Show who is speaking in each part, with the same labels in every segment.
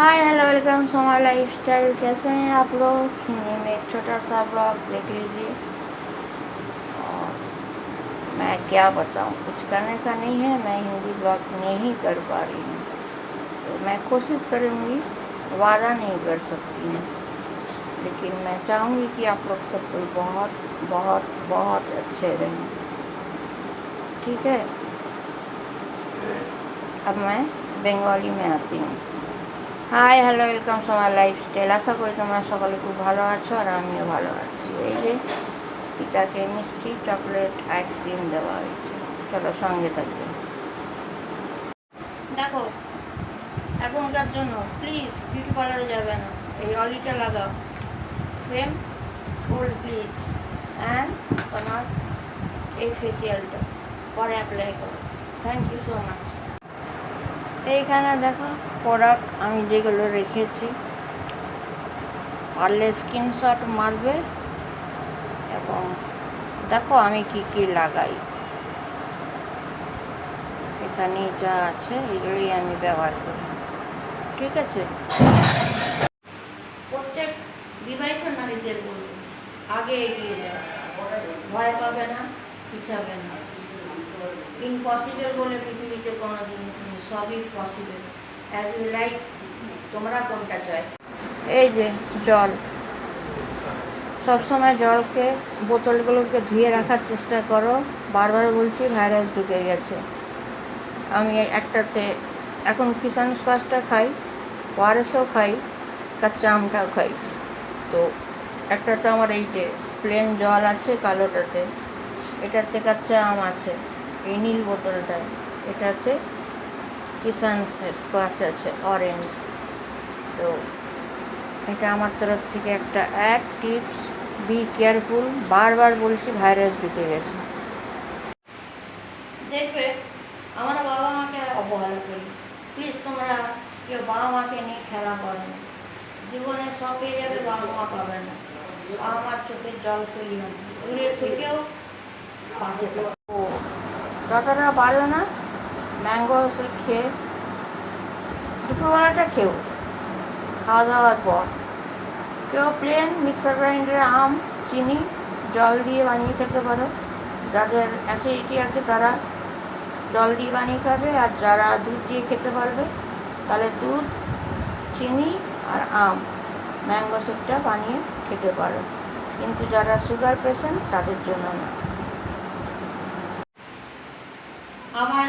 Speaker 1: Hi hello welcome Soma life style कैसे हैं आप लोग? हिंदी में एक छोटा सा ब्लॉग देख लीजिए। और मैं क्या बताऊँ? कुछ करने का नहीं है, मैं हिंदी ब्लॉग नहीं कर पा रही हूँ। तो मैं कोशिश करूँगी, वादा नहीं कर सकती हूँ। लेकिन मैं चाहूँगी कि आप लोग सब कोई बहुत बहुत बहुत अच्छे रहें। ठीक है? अब मैं बंगाली में आती हूँ। Hi hello welcome Soma lifestyle আশা করি তোমরা সকলে খুব ভালো আছো আর আমিও ভালো আছি। এই যে পিতাকে মিষ্টি চকলেট আইসক্রিম দেওয়া হয়েছে। চলো সঙ্গে থাকবে। দেখো, এখনকার জন্য প্লিজ বিউটি পার্লারে যাবে না। এই অলিটা লাগাও। ফ্রেম হোল্ড প্লিজ অ্যান্ড তোমার এই ফেসিয়ালটা পরে অ্যাপ্লাই করো। থ্যাংক ইউ সো মাচ এইখানে দেখো প্রোডাক্ট আমি যেগুলো রেখেছি। পারলে স্ক্রিনশট মারবে এবং দেখো আমি কি কি লাগাই। এখানে যা আছে, এগুলোই আমি ব্যবহার করি। ঠিক আছে? প্রত্যেক বিবাহিত নারীদের বলব আগে এগিয়ে যাও। ভয় পাবে না, পিছাবে না। ইম্পসিবল বলে পৃথিবীতে কোনো জিনিস নেই, সবই পসিবল অ্যাজ ইউ লাইক তোমরা কোনটা চয়েস এই যে জল। সবসময় জলকে, বোতলগুলোকে ধুয়ে রাখার চেষ্টা করো। বারবার বলছি ভাইরাস ঢুকে গেছে। আমি একটাতে, এখন কিষান স্কোয়াশটা খাই ওয়ারেসও খাই কাঁচা আমটাও খাই। তো একটাতে আমার এই যে প্লেন জল আছে, কালোটাতে। এটাতে কাঁচা আম আছে। এই নীল বোতলটায় এটাতে কিষান স্কোয়াচ আছে, অরেঞ্জ। তো এটা আমার তরফ থেকে একটা অ্যাড টিপস। বি কেয়ারফুল, বারবার বলছি ভাইরাস ঢুকে গেছে। দেখবে, আমরা বাবা মাকে অবহেলা করি। প্লিজ তোমরা কেউ বাবা মাকে নিয়ে খেলা করো না। জীবনে সব পেয়ে যাবে, বাবা মা পাবে না। বাবা মার চোখের জল ফেলিও দূরে থেকেও পাশে যতটা পারো না। ম্যাঙ্গো শেক খেয়ে, দুপুরবেলাটা খেও খাওয়া দাওয়ার পর। কেউ প্লেন মিক্সার গ্রাইন্ডারে আম, চিনি, জল দিয়ে বানিয়ে খেতে পারো। যাদের অ্যাসিডিটি আছে তারা জল দিয়ে বানিয়ে খাবে, আর যারা দুধ দিয়ে খেতে পারবে, তাহলে দুধ, চিনি আর আম, ম্যাঙ্গো শেকটা বানিয়ে খেতে পারো। কিন্তু যারা সুগার পেশেন্ট তাদের জন্য না আমার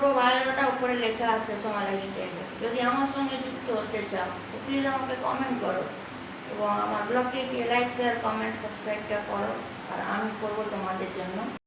Speaker 1: পুরো বায়োডাটা উপরে লেখা আছে সোমালি স্টেটে যদি আমার সঙ্গে যুক্ত হতে চাও, তো প্লিজ আমাকে কমেন্ট করো এবং আমার ব্লগে গিয়ে লাইক শেয়ার কমেন্ট সাবস্ক্রাইবটা করো। আর আমি করব তোমাদের জন্য।